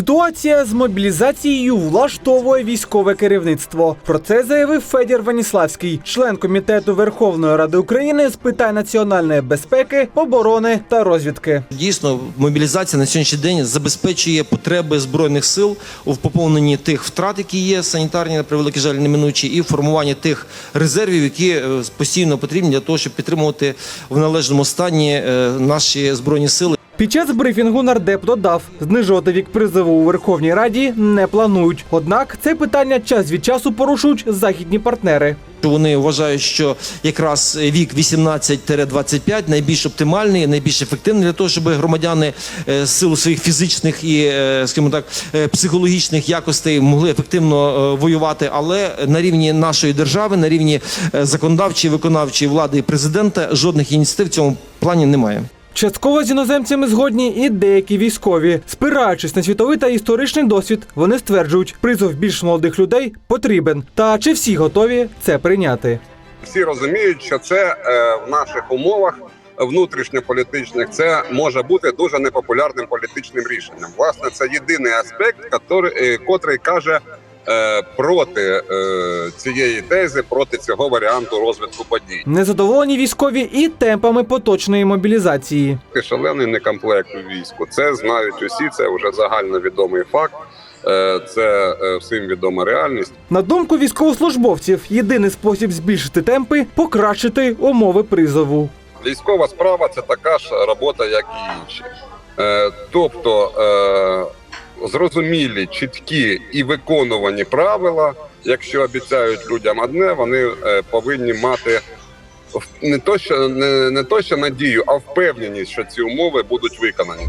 Ситуація з мобілізацією влаштовує військове керівництво. Про це заявив Федір Ваніславський, член комітету Верховної Ради України з питань національної безпеки, оборони та розвідки. Дійсно, мобілізація на сьогоднішній день забезпечує потреби збройних сил у поповненні тих втрат, які є санітарні, на превеликий жаль, неминучі, і в формуванні тих резервів, які е, постійно потрібні для того, щоб підтримувати в належному стані е, наші збройні сили. Під час брифінгу нардеп додав, знижувати вік призову у Верховній Раді не планують. Однак це питання час від часу порушують західні партнери. Вони вважають, що якраз вік 18-25 найбільш оптимальний, найбільш ефективний для того, щоб громадяни е, з силу своїх фізичних і, е, скажімо так, е, психологічних якостей могли ефективно воювати. Але на рівні нашої держави, на рівні законодавчої, виконавчої влади і президента жодних ініціатив в цьому плані немає. Частково з іноземцями згодні і деякі військові. Спираючись на світовий та історичний досвід, вони стверджують, призов більш молодих людей потрібен. Та чи всі готові це прийняти? всі розуміють, що це е, в наших умовах внутрішньополітичних це може бути дуже непопулярним політичним рішенням. Власне, це єдиний аспект, е, котрий каже проти е, цієї тези, проти цього варіанту розвитку подій. Незадоволені військові і темпами поточної мобілізації. Шалений некомплект у війську. Це знають усі. Це вже загальновідомий факт. Е, Це е, всім відома реальність. На думку військовослужбовців, єдиний спосіб збільшити темпи покращити умови призову. Військова справа це така ж робота, як і інші. Е, тобто е, зрозумілі, чіткі і виконувані правила. Якщо обіцяють людям одне, вони е, повинні мати не то, що не, не то, що надію, а впевненість, що ці умови будуть виконані.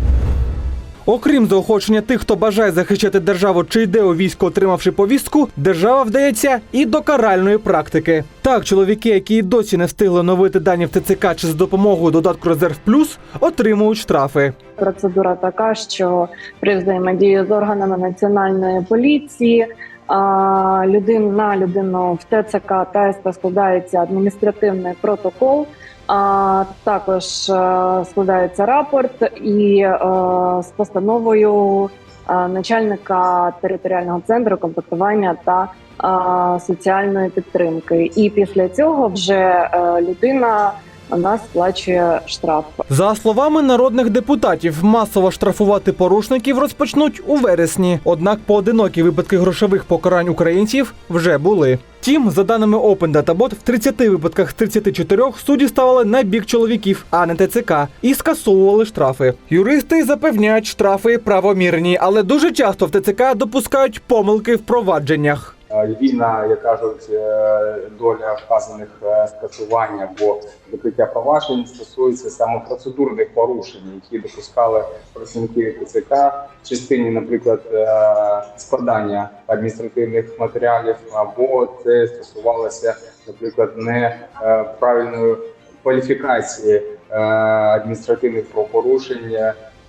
Окрім заохочення тих, хто бажає захищати державу чи йде у військо, отримавши повістку, держава вдається і до каральної практики. Так, чоловіки, які й досі не встигли оновити дані в ТЦК чи з допомогою додатку Резерв Плюс, отримують штрафи. Процедура така, що при взаємодії з органами національної поліції а, людин на людину в ТЦК та складається адміністративний протокол. А також е, складається рапорт і е, з постановою е, начальника територіального центру комплектування та соціальної підтримки. І після цього вже людина нас сплачує штраф. За словами народних депутатів, масово штрафувати порушників розпочнуть у вересні. Однак поодинокі випадки грошових покарань українців вже були. Втім, за даними Open Data в 30 випадках з 34 судді ставили на бік чоловіків, а не ТЦК, і скасовували штрафи. Юристи запевняють, штрафи правомірні, але дуже часто в ТЦК допускають помилки в провадженнях. Е, Вільна, як кажуть, е, доля вказаних е, скасувань або закриття проваджень стосується саме процедурних порушень, які допускали працівники ТЦК в частині, наприклад, складання адміністративних матеріалів, або це стосувалося, наприклад, неправильної кваліфікації адміністративних правопорушень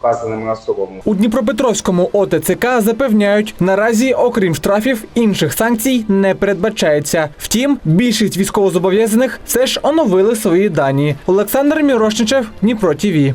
вказаними особами. У Дніпропетровському ОТЦК запевняють, наразі, окрім штрафів, інших санкцій не передбачається. Втім, більшість військовозобов'язаних все ж оновили свої дані. Олександр Мірошничев, Дніпро ТІВІ.